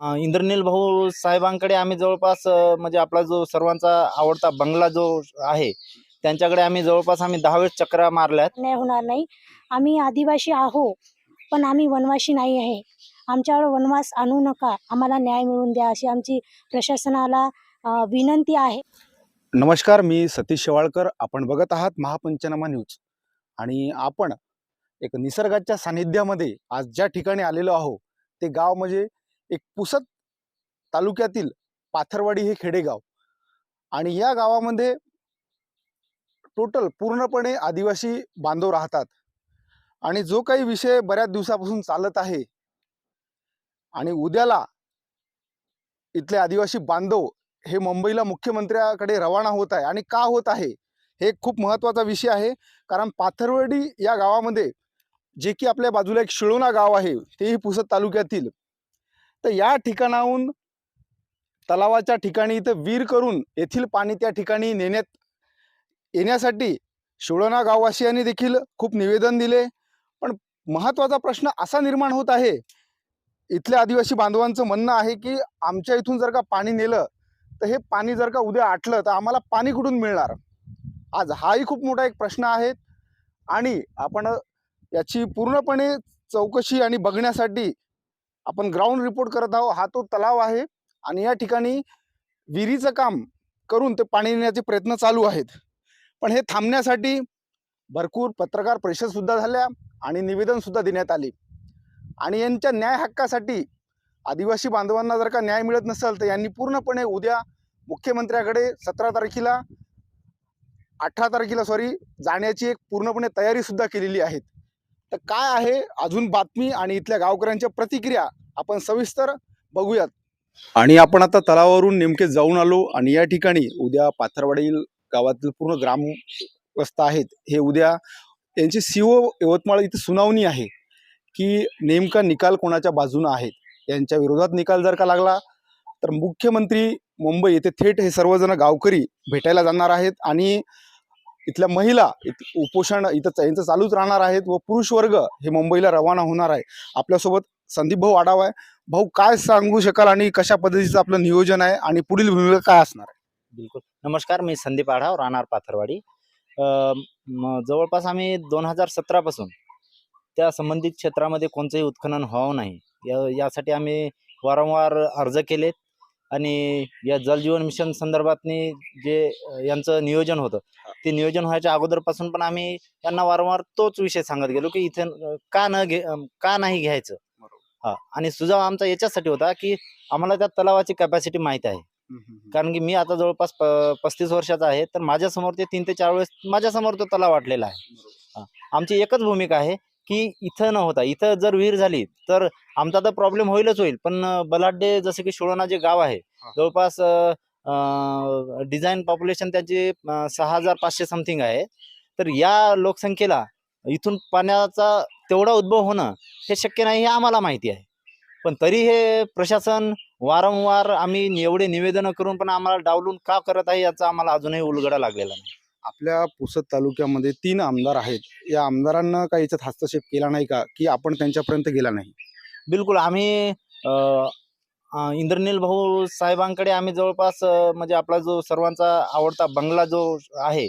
इंद्रनील भाऊ साहेबांकडे आम्ही जवळपास म्हणजे आपला जो सर्वांचा आवडता बंगला जो आहे त्यांच्याकडे आम्ही जवळपास आम्ही दहा वेळेस चक्रा मारल्यात नाही होणार नाही. आम्ही आदिवासी आहो पण आम्ही वनवासी नाही आहे. आमच्यावर वनवास आणू नका. आम्हाला न्याय मिळवून द्या अशी आमची प्रशासनाला विनंती आहे. नमस्कार मी सतीश शेवाळकर. आपण बघत आहात महापंचनामा न्यूज. आणि आपण एक निसर्गाच्या सानिध्यामध्ये आज ज्या ठिकाणी आलेलो आहो ते गाव म्हणजे एक पुसद तालुक्यातील पाथरवाडी हे खेडेगाव. आणि या गावामध्ये टोटल पूर्णपणे आदिवासी बांधव राहतात. आणि जो काही विषय बऱ्याच दिवसापासून चालत आहे आणि उद्याला इथले आदिवासी बांधव हे मुंबईला मुख्यमंत्र्याकडे रवाना होत आहे आणि का होत आहे हे खूप महत्त्वाचा विषय आहे. कारण पाथरवडी या गावामध्ये जे की आपल्या बाजूला एक शिळोणा गाव आहे तेही पुसद तालुक्यातील तर या ठिकाणाहून तलावाच्या ठिकाणी इथं वीर करून येथील पाणी त्या ठिकाणी नेण्यात येण्यासाठी शिवळणा गाववासियांनी देखील खूप निवेदन दिले. पण महत्त्वाचा प्रश्न असा निर्माण होत आहे इथल्या आदिवासी बांधवांचं म्हणणं आहे की आमच्या इथून जर का पाणी नेलं तर हे पाणी जर का उद्या आटलं तर आम्हाला पाणी कुठून मिळणार? आज हाही खूप मोठा एक प्रश्न आहे आणि आपण याची पूर्णपणे चौकशी आणि बघण्यासाठी आपण ग्राउंड रिपोर्ट करत आहोत. हा तो तलाव आहे आणि या ठिकाणी विहिरीचं काम करून ते पाणी नेण्याचे प्रयत्न चालू आहेत. पण हे थांबण्यासाठी भरपूर पत्रकार परिषदसुद्धा झाल्या आणि निवेदनसुद्धा देण्यात आले. आणि यांच्या न्याय हक्कासाठी आदिवासी बांधवांना जर का न्याय मिळत नसेल तर यांनी पूर्णपणे उद्या मुख्यमंत्र्याकडे सतरा तारखेला अठरा तारखेला सॉरी जाण्याची एक पूर्णपणे तयारीसुद्धा केलेली आहे. तर काय आहे अजून बातमी आणि इथल्या गावकऱ्यांच्या प्रतिक्रिया आपण सविस्तर बघूयात. आणि आपण आता तलावावरून नेमके जाऊन आलो आणि या ठिकाणी उद्या पाथरवाडील गावातील पूर्ण ग्रामस्थ आहेत. हे उद्या त्यांची सीओ यवतमाळ इथे सुनावणी आहे की नेमका निकाल कोणाच्या बाजूनं आहे यांच्या विरोधात निकाल जर का लागला तर मुख्यमंत्री मुंबई येथे थेट हे सर्वजण गावकरी भेटायला जाणार आहेत आणि इथल्या महिला इत उपोषण इथं यांचं चालूच राहणार आहेत व पुरुष वर्ग हे मुंबईला रवाना होणार आहे. आपल्यासोबत संदीप भाऊ आढावा आहे. भाऊ काय सांगू शकाल आणि कशा पद्धतीचं आपलं नियोजन आहे आणि पुढील भूमिका काय असणार आहे? बिलकुल. नमस्कार मी संदीप आढाव राहणार पाथरवाडी. जवळपास आम्ही दोन हजार सतरापासून त्या संबंधित क्षेत्रामध्ये कोणतंही उत्खनन व्हावं नाही. या यासाठी आम्ही वारंवार अर्ज केलेत. आणि या जलजीवन मिशन संदर्भातनी जे यांचं नियोजन होतं ते नियोजन व्हायच्या अगोदरपासून पण आम्ही यांना वारंवार तोच विषय सांगत गेलो की इथे का न घे का नाही घ्यायचं? हा. आणि सुजाव आमचा याच्यासाठी होता की आम्हाला त्या तलावाची कॅपॅसिटी माहीत आहे. कारण की मी आता जवळपास पस्तीस वर्षाचा आहे तर माझ्यासमोर ते तीन ते चार वेळेस माझ्यासमोर तो तलाव वाटलेला आहे. हा. आमची एकच भूमिका आहे की इथं न होता. इथं जर विहीर झाली तर आमचा तर प्रॉब्लेम होईलच होईल. पण बलाढ्य जसे की शिळोणा जे गाव आहे. जवळपास डिझाईन पॉप्युलेशन त्याची सहा हजार पाचशे समथिंग आहे. तर या लोकसंख्येला इथून पाण्याचा तेवढा उद्भव होणं हे शक्य नाही हे आम्हाला माहिती आहे. पण तरी हे प्रशासन वारंवार आम्ही एवढे निवेदनं करून पण आम्हाला डावलून का करत आहे याचा आम्हाला अजूनही उलगडा लागलेला नाही. आपल्या पुसद तालुक्यामध्ये तीन आमदार आहेत. या आमदारांना काही याच्यात हस्तक्षेप केला नाही का? की आपण त्यांच्यापर्यंत गेला नाही? बिलकुल. आम्ही इंद्रनील भाऊ साहेबांकडे आम्ही जवळपास म्हणजे आपला जो सर्वांचा आवडता बंगला जो आहे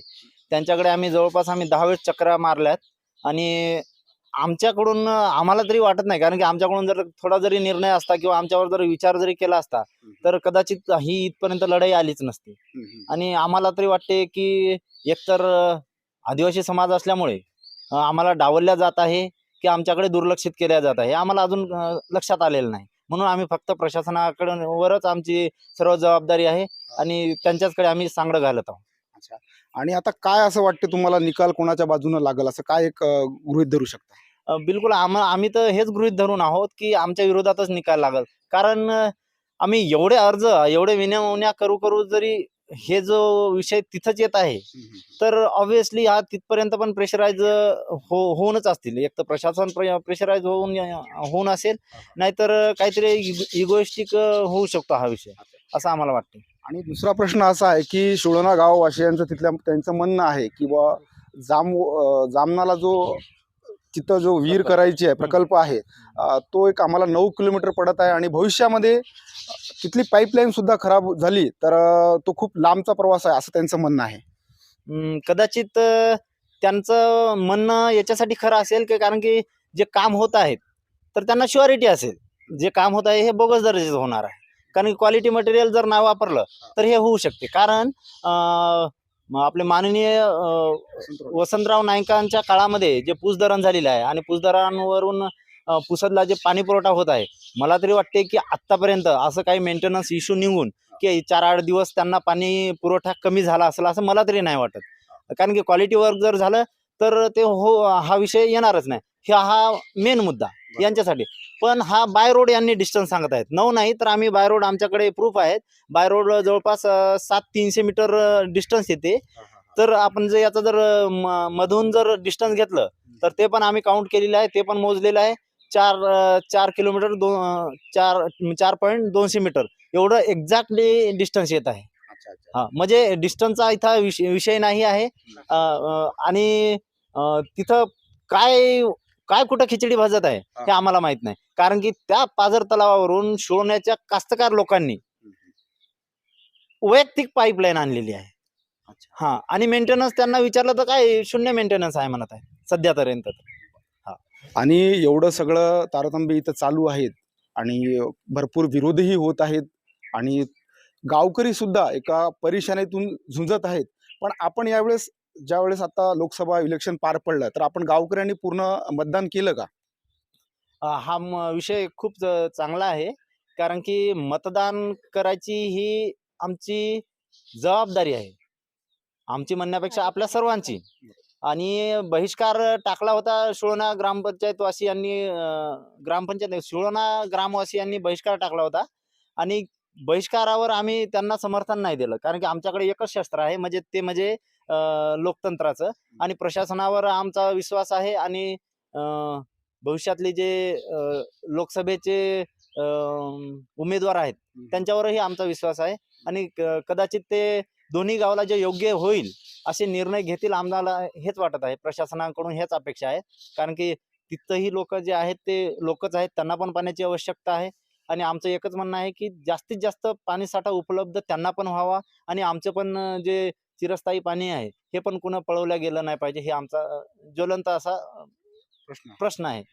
त्यांच्याकडे आम्ही जवळपास आम्ही दहावेळेस चक्रा मारल्यात. आणि आमच्याकडून आम्हाला तरी वाटत नाही. कारण की आमच्याकडून जर थोडा जरी निर्णय असता किंवा आमच्यावर जर विचार जरी केला असता तर कदाचित ही इथपर्यंत लढाई आलीच नसती. आणि आम्हाला तरी वाटते की एकतर आदिवासी समाज असल्यामुळे आम्हाला डावलल्या जात आहे की आमच्याकडे दुर्लक्षित केल्या जात आहे हे आम्हाला अजून लक्षात आलेलं नाही. म्हणून आम्ही फक्त प्रशासनाकडे वरच आमची सर्व जबाबदारी आहे आणि त्यांच्याचकडे आम्ही सांगडं घालत आहोत. आणि आता काय असं वाटतं तुम्हाला निकाल कोणाच्या बाजूनं लागल? असं काय एक गृहीत धरू शकता? बिलकुल आम आम्ही तर हेच गृहीत धरून आहोत की आमच्या विरोधातच निकाल लागल. कारण आम्ही एवढे अर्ज एवढे विनवण्या करू करू जरी हे जो विषय तिथंच येत आहे तर ऑब्व्हियसली हा तिथपर्यंत पण प्रेशराईज हो होऊनच असतील. एक तर प्रशासन प्रेशराईज होऊन होऊन असेल नाहीतर काहीतरी इगोइस्टिक होऊ शकतो हा विषय. असं आम्हाला वाटतं आणि दुसरा प्रश्न असा आहे की शिळोणा गाववासियांचं तिथल्या त्यांचं म्हणणं आहे की बा जाम जामनाला जो तिथं जो विहीर करायची आहे प्रकल्प आहे तो एक आम्हाला नऊ किलोमीटर पडत आहे आणि भविष्यामध्ये तिथली पाईपलाईन सुद्धा खराब झाली तर तो खूप लांबचा प्रवास आहे असं त्यांचं म्हणणं आहे. कदाचित त्यांचं म्हणणं याच्यासाठी खरं असेल की कारण की जे काम होत आहेत तर त्यांना शुअरिटी असेल. जे काम होत आहे हे बोगस दर्जाचं होणार आहे. कारण की क्वालिटी मटेरियल जर नाही वापरलं तर हे होऊ शकते. कारण आपले माननीय वसंतराव. नाईकांच्या काळामध्ये जे पुसधरण झालेलं आहे आणि पुसधरांवरून पुसदला जे पाणी पुरवठा होत आहे मला तरी वाटते की आत्तापर्यंत असं काही मेंटेनन्स इश्यू निघून की चार आठ दिवस त्यांना पाणी पुरवठा कमी झाला असेल असं मला तरी नाही वाटत. कारण की क्वालिटी वर्क जर झालं तर ते हो हा विषय येणारच नाही. हा हा मेन मुद्दा. यांच्यासाठी. पण हा बाय रोड यांनी डिस्टन्स सांगत आहेत. नऊ नाही तर आम्ही बाय रोड आमच्याकडे प्रूफ आहेत. बाय रोड जवळपास सात तीनशे मीटर डिस्टन्स येते. तर आपण जर याचा जर मधून जर डिस्टन्स घेतलं तर ते पण आम्ही काउंट केलेलं आहे. ते पण मोजलेलं आहे. चार चार किलोमीटर दोन चार चार पॉईंट दोनशे मीटर. एवढं एक्झॅक्टली डिस्टन्स येत आहे. हा म्हणजे डिस्टन्सचा इथं विषय विषय नाही आहे. आणि तिथं काय काय कुठं खिचडी भाजत आहे हे. आम्हाला माहीत नाही. कारण की त्या पाझर तलावावरून शिवण्याच्या कास्तकार लोकांनी वैयक्तिक पाईपलाईन आणलेली आहे. हा आणि मेंटेनन्स त्यांना विचारलं तर काय शून्य मेंटेनन्स आहे म्हणत आहे सध्यापर्यंत आणि एवढं सगळं तारतम्य इथं चालू आहेत आणि भरपूर विरोधही होत आहेत आणि गावकरी सुद्धा एका परेशानीतून झुंजत आहेत. पण आपण यावेळेस ज्यावेळेस आता लोकसभा इलेक्शन पार पडलं तर आपण गावकऱ्यांनी पूर्ण मतदान केलं का? हा म- विषय खूप चांगला आहे. कारण की मतदान करायची ही आमची जबाबदारी आहे. आमची म्हणण्यापेक्षा आपल्या सर्वांची. आणि बहिष्कार टाकला होता शिळोणा ग्रामपंचायतवासी यांनी ग्रामपंचायत शिळोना ग्रामवासी यांनी बहिष्कार टाकला होता. आणि बहिष्कारावर आम्ही त्यांना समर्थन नाही दिलं. कारण की आमच्याकडे एकच शस्त्र आहे म्हणजे ते म्हणजे लोकतंत्राचं. आणि प्रशासनावर आमचा विश्वास आहे आणि भविष्यातले जे लोकसभेचे उमेदवार आहेत त्यांच्यावरही आमचा विश्वास आहे. आणि कदाचित ते दोन्ही गावाला जे योग्य होईल असे निर्णय घेतील आम्हाला हेच वाटत आहे. प्रशासनाकडून हेच अपेक्षा आहे. कारण की तिथंही लोक जे आहेत ते लोकच आहेत. त्यांना पण पाण्याची आवश्यकता आहे. आणि आमचं एकच म्हणणं आहे की जास्तीत जास्त पाणीसाठा उपलब्ध त्यांना पण व्हावा आणि आमचं पण जे चिरस्थायी पाणी आहे हे पण कुणा पळवल्या गेलं नाही पाहिजे हे आमचा ज्वलंत असा प्रश्न प्रश्न आहे.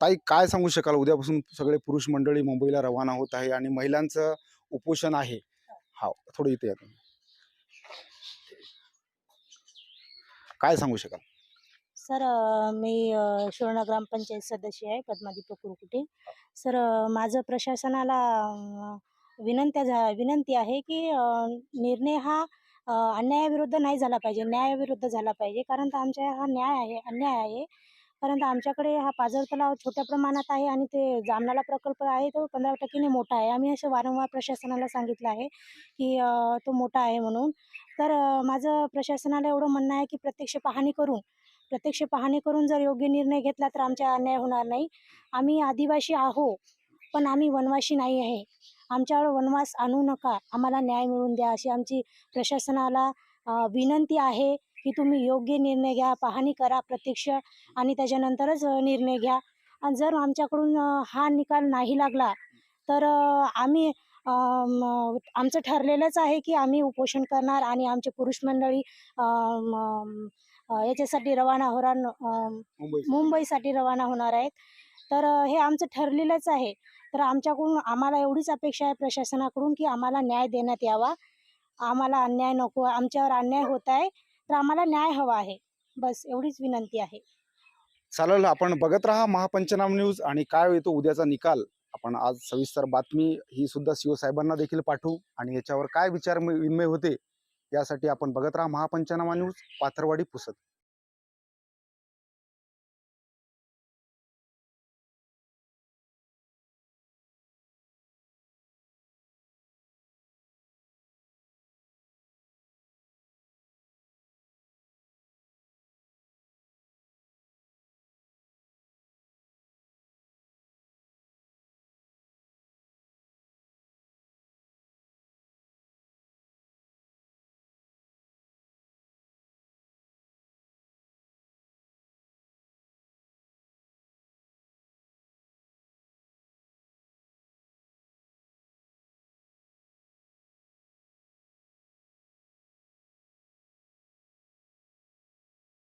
ताई काय सांगू शकाल? उद्यापासून सगळे पुरुष मंडळी मुंबईला रवाना होत आहे आणि महिलांचं उपोषण आहे. हा थोडं इथे या तुम्ही. काय सांगू शकाल? सर मी शिरोणा ग्रामपंचायत सदस्य आहे पद्मादीप कुरकुटे. सर माझं प्रशासनाला विनंत्या झा विनंती आहे की निर्णय हा अन्यायाविरुद्ध नाही झाला पाहिजे न्यायाविरुद्ध झाला पाहिजे. कारण तर आमच्या हा न्याय आहे अन्याय आहे. कारण तर आमच्याकडे हा पाझर तलाव छोट्या प्रमाणात आहे आणि ते जामनाला प्रकल्प आहे तो पंधरा टक्केने मोठा आहे. आम्ही असं वारंवार प्रशासनाला सांगितलं आहे की तो मोठा आहे म्हणून. तर माझं प्रशासनाला एवढं म्हणणं आहे की प्रत्यक्ष पाहणी करून प्रत्यक्ष पाहणी करून जर योग्य निर्णय घेतला तर आमच्या अन्याय होणार नाही. आम्ही आदिवासी आहो पण आम्ही वनवासी नाही आहे. आमच्यावर वनवास आणू नका. आम्हाला न्याय मिळवून द्या अशी आमची प्रशासनाला विनंती आहे की तुम्ही योग्य निर्णय घ्या पाहणी करा प्रत्यक्ष आणि त्याच्यानंतरच निर्णय घ्या. आणि जर आमच्याकडून हा निकाल नाही लागला तर आम्ही आमचं ठरलेलंच आहे की आम्ही उपोषण करणार आणि आमचे पुरुष मंडळी याच्यासाठी रवाना होणार मुंबईसाठी. रवाना होणार आहेत. तर हे आमचं ठरलेलंच आहे. तर आमच्याकडून आम्हाला एवढीच अपेक्षा आहे प्रशासनाकडून की आम्हाला न्याय देण्यात यावा. आम्हाला अन्याय नको आमच्यावर अन्याय होत आहे तर आम्हाला न्याय हवा आहे. बस एवढीच विनंती आहे. चालेल आपण बघत राहा महापंचनाम न्यूज आणि काय येतो उद्याचा निकाल. आपण आज सविस्तर बातमी ही सुद्धा सीओ साहेबांना देखील पाठवू आणि याच्यावर काय विचार विनिमय होते यासाठी आपण बघत राहा महापंचनामा न्यूज पाथरवाडी पुसत